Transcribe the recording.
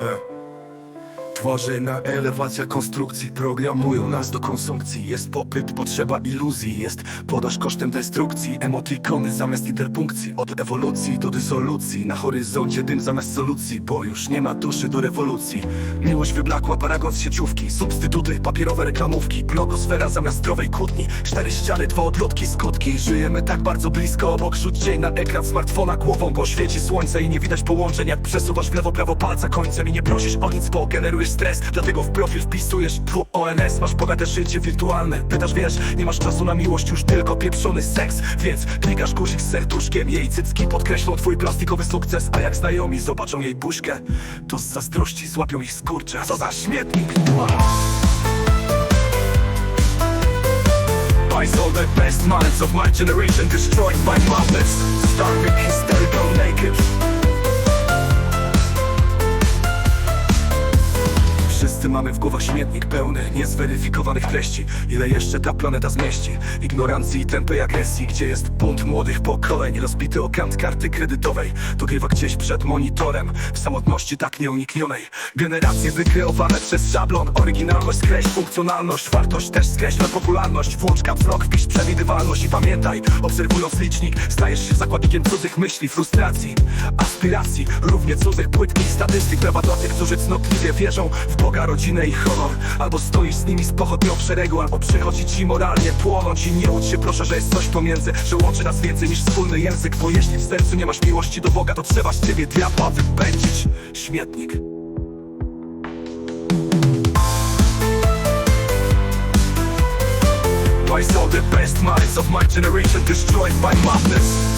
对 Tworzyna, elewacja konstrukcji. Programują nas do konsumpcji. Jest popyt, potrzeba iluzji. Jest podaż kosztem destrukcji. Emotikony zamiast interpunkcji. Od ewolucji do dysolucji. Na horyzoncie dym zamiast solucji Bo już nie ma duszy do rewolucji. Miłość wyblakła, paragon z sieciówki. Substytuty, papierowe reklamówki. Blogosfera zamiast zdrowej kłótni. Cztery ściany, dwa odlotki, skutki. Żyjemy tak bardzo blisko. Obok Rzuć dzień na ekran smartfona. Głową Bo świeci słońce i nie widać połączeń. Jak przesuwasz w lewo, prawo palca końcem I nie prosisz o nic, bo generujesz stres Dlatego w profil wpisujesz tu ONS Masz bogate życie wirtualne Pytasz, wiesz, nie masz czasu na miłość Już tylko pieprzony seks. Więc klikasz guzik z serduszkiem Jej cycki podkreślą twój plastikowy sukces A jak znajomi zobaczą jej buźkę To z zazdrości złapią ich skurcze. Co za śmietnik. I saw the best minds of my generation destroyed by madness. Starving, hysterical, naked Wszyscy mamy w głowach śmietnik pełny niezweryfikowanych treści. Ile jeszcze ta planeta zmieści? Ignorancji i tępej agresji. Gdzie jest bunt młodych pokoleń? Rozbity o kant karty kredytowej. Dogrywa gdzieś przed monitorem. W samotności tak nieuniknionej. Generacje wykreowane przez szablon. Oryginalność skreś funkcjonalność Wartość też skreśla popularność. Włącz lock, wpisz przewidywalność I pamiętaj, obserwując licznik Stajesz się zakładnikiem cudzych myśli, frustracji Aspiracji, równie cudzych płytkich statystyk. Prawa dla tych, którzy cnotliwie wierzą w Boga, rodzinę i honor. Albo stoisz z nimi z pochodnią w szeregu Albo przychodzi ci moralnie płonąć. I nie łudź się proszę, że jest coś pomiędzy Że łączy nas więcej niż wspólny język. Bo jeśli w sercu nie masz miłości do Boga To trzeba z ciebie diabła wypędzić. Śmietnik. I saw the best minds of my generation destroyed by madness